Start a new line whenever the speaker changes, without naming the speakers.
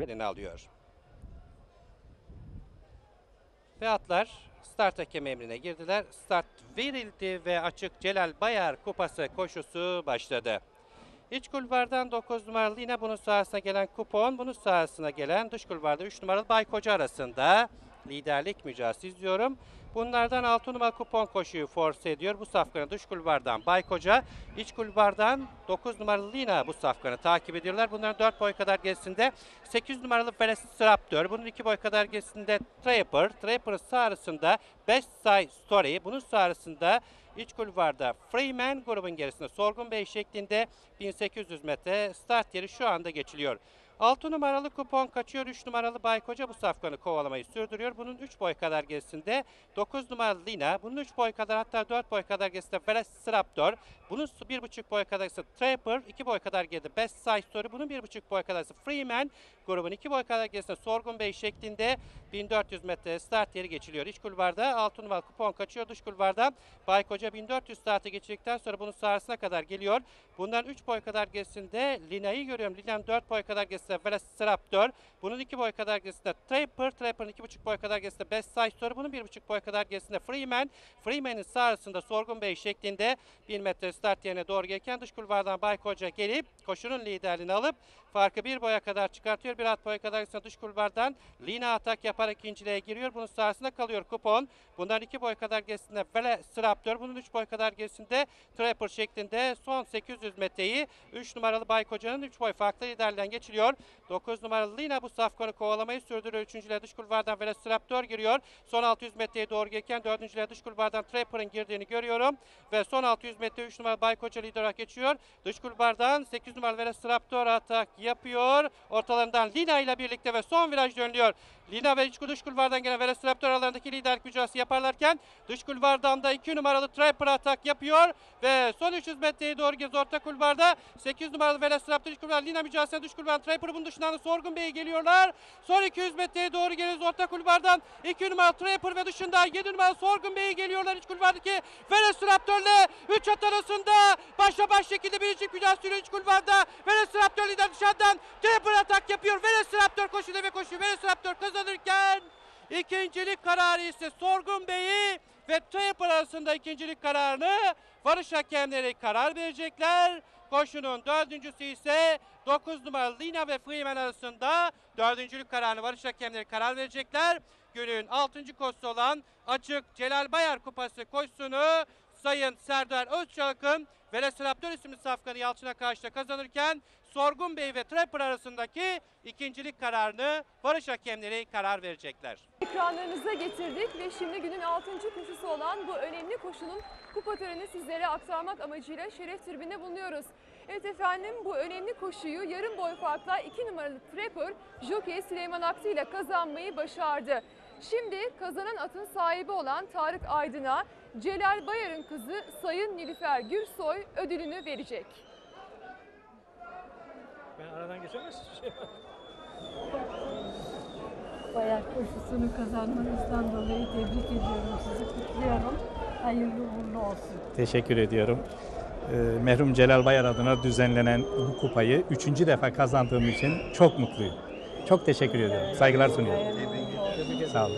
yerini alıyor. Ve atlar start hakem emrine girdiler. Start verildi ve açık Celal Bayar kupası koşusu başladı. İç kulvardan 9 numaralı yine bunun sahasına gelen kupon, bunun sahasına gelen dış kulvarda 3 numaralı Baykoca arasında liderlik mücadelesi izliyorum. Bunlardan 6 numaralı kupon koşuyu force ediyor. Bu safkanı dış kulvardan Baykoca, iç kulvardan 9 numaralı Lina bu safkanı takip ediyorlar. Bunların 4 boy kadar gerisinde 8 numaralı Velociraptor, bunun 2 boy kadar gerisinde Trapper, Trapper'ın sağ arasında Best Side Story, bunun sağ arasında İç kulvarda Freeman grubun gerisinde Sorgun Bey şeklinde 1800 metre start yeri şu anda geçiliyor. 6 numaralı kupon kaçıyor. 3 numaralı Baykoca bu safkanı kovalamayı sürdürüyor. Bunun 3 boy kadar gerisinde 9 numaralı Lina. Bunun 3 boy kadar hatta 4 boy kadar gerisinde Velociraptor. Bunun 1,5 boy kadar gerisinde Trapper. 2 boy kadar geride Best Side Story. Bunun 1,5 boy kadar gerisinde Freeman. Grubun 2 boy kadar Sorgun Bey şeklinde 1400 metre start yeri geçiliyor. İç kulvarda 6 numaralı kupon kaçıyor. Dış kulvarda Baykoca 1400 startı geçirdikten sonra bunun sahasına kadar geliyor. Bundan 3 boy kadar gerisinde Lina'yı görüyorum. Lina'nın 4 boy kadar gerisinde Velociraptor. Bunun 2 boy kadar gerisinde Trapper. Trapper'ın 2,5 boy kadar gerisinde Best Size Story. Bunun 1,5 boy kadar gerisinde Freeman. Freeman'in sağ arasında Sorgun Bey şeklinde 1000 metre start yerine doğru gelirken dış kulvardan Baykoca gelip koşunun liderliğini alıp farkı bir boya kadar çıkartıyor. Bir at boya kadar gerisinde dış kulvardan Lina atak yaparak ikinciliğe giriyor. Bunun sahasında kalıyor kupon. Bundan 2 boy kadar gerisinde Velociraptor. Bunun 3 boy kadar gerisinde Trapper şeklinde son 800 metreyi 3 numaralı Baykoca'nın 3 boy farklı liderden geçiliyor. 9 numaralı Lina bu safkanı kovalamayı sürdürüyor. 3. dış kulvardan Velociraptor giriyor. Son 600 metreye doğru gelirken 4. dış kulvardan Trapper'ın girdiğini görüyorum. Ve son 600 metre 3 numaralı Baykoca lider olarak geçiyor. Dış kulvardan 8 numaralı Velociraptor atak yapıyor. Ortalarından Lina ile birlikte ve son viraj dönülüyor. Lina ve iç dış kulvardan gelen Velociraptor aralarındaki liderlik mücadelesi yaparlarken dış kulvardan da 2 numaralı Trapper atak yapıyor ve son 300 metreye doğru gez orta kulvarda 8 numaralı Velociraptor dış kulvar Lina mücadelesine dış kulvardan Trapper bunun dışından da Sorgun Bey geliyorlar. Son 200 metreye doğru geliyoruz orta kulvardan 2 numaralı Trapper ve dışında 7 numaralı Sorgun Bey geliyorlar iç kulvardaki Velociraptor'la 3 at arasında. Başla baş şekilde biricik mücadele sürüyor iç kulvarda. Velociraptor lider dışarıdan Trapper atak yapıyor. Velociraptor koşuyor ve koşuyor. Velociraptor kazanırken ikincilik kararı ise Sorgun Bey'i ve Trapper arasında ikincilik kararını varış hakemleri karar verecekler. Koşunun dördüncüsü ise 9 numaralı Lina ve Freeman arasında dördüncülük kararını varış hakemleri karar verecekler. Günün 6. koşusu olan açık Celal Bayar Kupası koşusunu Sayın Serdar Özçalk'ın Velociraptor isimli safkanı Yalçın'a karşı kazanırken Sorgun Bey ve Trapper arasındaki ikincilik kararını varış hakemleri karar verecekler.
Ekranlarınıza getirdik ve şimdi günün 6. koşusu olan bu önemli koşunun kupa törenini sizlere aktarmak amacıyla şeref tribünde bulunuyoruz. Evet efendim bu önemli koşuyu yarım boy farkla 2 numaralı Trapper Jockey Süleyman Aktı ile kazanmayı başardı. Şimdi kazanan atın sahibi olan Tarık Aydın'a Celal Bayar'ın kızı Sayın Nilüfer Gürsoy ödülünü verecek.
Ben aradan geçemez şey
Bayağı koşusunu kazanmanızdan dolayı tebrik ediyorum sizi, kutluyorum. Hayırlı uğurlu olsun.
Teşekkür ediyorum. Ee, merhum Celal Bayar adına düzenlenen bu kupayı üçüncü defa kazandığım için çok mutluyum. Çok teşekkür ediyorum. Saygılar sunuyorum. Sağ olun.